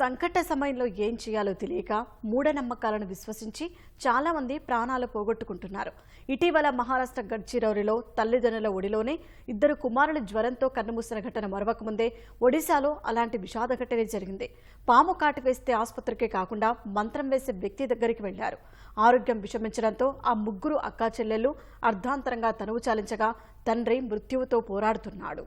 సంకట సమయంలో ఏం చేయాలో తెలియక మూఢనమ్మకాలను విశ్వసించి చాలామంది ప్రాణాలు పోగొట్టుకుంటున్నారు. ఇటీవల మహారాష్ట్ర గడ్చిరౌరిలో తల్లిదండ్రుల ఒడిలోనే ఇద్దరు కుమారులు జ్వరంతో కన్నుమూసిన ఘటన మరవకముందే ఒడిశాలో అలాంటి విషాద ఘటనే జరిగింది. పాము కాటు వేస్తే ఆసుపత్రికే కాకుండా మంత్రం వేసే వ్యక్తి దగ్గరికి వెళ్ళారు ఆరోగ్యం విషమించడంతో ఆ ముగ్గురు అక్కా చెల్లెళ్ళు అర్ధాంతరంగా తనువు చాలించగా తండ్రి మృత్యువుతో పోరాడుతున్నాడు.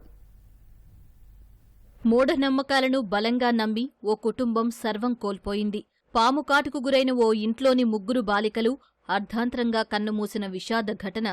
మూఢనమ్మకాలను బలంగా నమ్మి ఓ కుటుంబం సర్వం కోల్పోయింది. పాము కాటుకు గురైన ఓ ఇంట్లోని ముగ్గురు బాలికలు అర్ధాంతరంగా కన్నుమూసిన విషాద ఘటన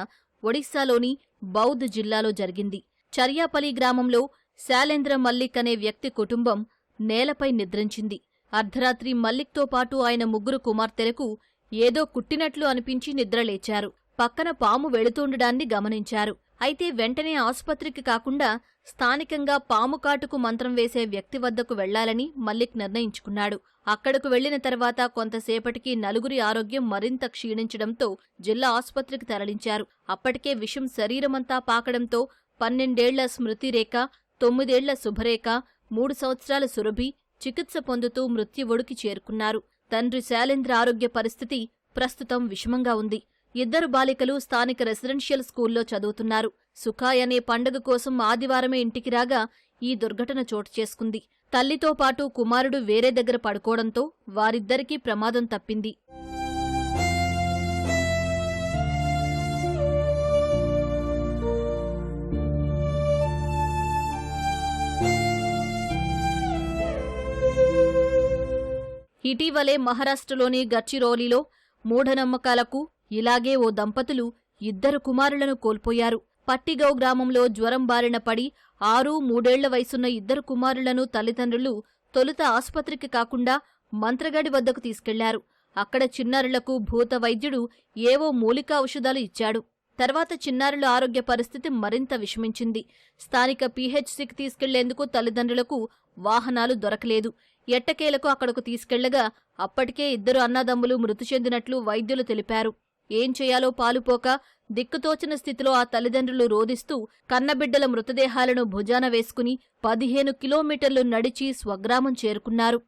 ఒడిశాలోని బౌద్ జిల్లాలో జరిగింది. చర్యాపల్లి గ్రామంలో శాలేంద్ర మల్లిక్ అనే వ్యక్తి కుటుంబం నేలపై నిద్రించింది. అర్ధరాత్రి మల్లిక్తో పాటు ఆయన ముగ్గురు కుమార్తెలకు ఏదో కుట్టినట్లు అనిపించి నిద్రలేచారు. పక్కన పాము వెళుతుండడాన్ని గమనించారు. అయితే వెంటనే ఆసుపత్రికి కాకుండా స్థానికంగా పాము కాటుకు మంత్రం వేసే వ్యక్తి వద్దకు వెళ్ళాలని మల్లిక్ నిర్ణయించుకున్నాడు. అక్కడకు వెళ్ళిన తర్వాత కొంతసేపటికి నలుగురి ఆరోగ్యం మరింత క్షీణించడంతో జిల్లా ఆసుపత్రికి తరలించారు. అప్పటికే విషం శరీరమంతా పాకడంతో పన్నెండేళ్ళ స్మృతిరేఖ తొమ్మిదేళ్ళ శుభరేఖ మూడు సంవత్సరాల సురభి చికిత్స పొందుతూ మృత్యువుడికి చేరుకున్నారు. తండ్రి శాలేంద్ర ఆరోగ్య పరిస్థితి ప్రస్తుతం విషమంగా ఉంది. ఇద్దరు బాలికలు స్థానిక రెసిడెన్షియల్ స్కూల్లో చదువుతున్నారు. సుఖాయ్ అనే పండుగ కోసం ఆదివారమే ఇంటికి రాగా ఈ దుర్ఘటన చోటు చేసుకుంది. తల్లితో పాటు కుమారుడు వేరే దగ్గర పడుకోవడంతో వారిద్దరికీ ప్రమాదం తప్పింది. ఇటీవలే మహారాష్ట్రలోని గచ్చిరోలిలో మూఢనమ్మకాలకు ఇలాగే ఓ దంపతులు ఇద్దరు కుమారులను కోల్పోయారు. పట్టిగౌ గ్రామంలో జ్వరం బారిన పడి ఆరు మూడేళ్ళ వయసున్న ఇద్దరు కుమారులను తల్లిదండ్రులు తొలుత ఆసుపత్రికి కాకుండా మంత్రగాడి వద్దకు తీసుకెళ్ళారు. అక్కడ చిన్నారులకు భూత వైద్యుడు ఏవో మూలికా ఔషధాలు ఇచ్చాడు. తర్వాత చిన్నారుల ఆరోగ్య పరిస్థితి మరింత విషమించింది. స్థానిక పీహెచ్సికి తీసుకెళ్ళేందుకు తల్లిదండ్రులకు వాహనాలు దొరకలేదు. ఎట్టకేలకు అక్కడకు తీసుకెళ్ళగా అప్పటికే ఇద్దరు అన్నదమ్ములు మృతి చెందినట్లు వైద్యులు తెలిపారు. ఏం చేయాలో పాలుపోక దిక్కుతోచిన స్థితిలో ఆ తల్లిదండ్రులు రోదిస్తూ కన్నబిడ్డల మృతదేహాలను భుజాన వేసుకుని పదిహేను కిలోమీటర్లు నడిచి స్వగ్రామం చేరుకున్నారు.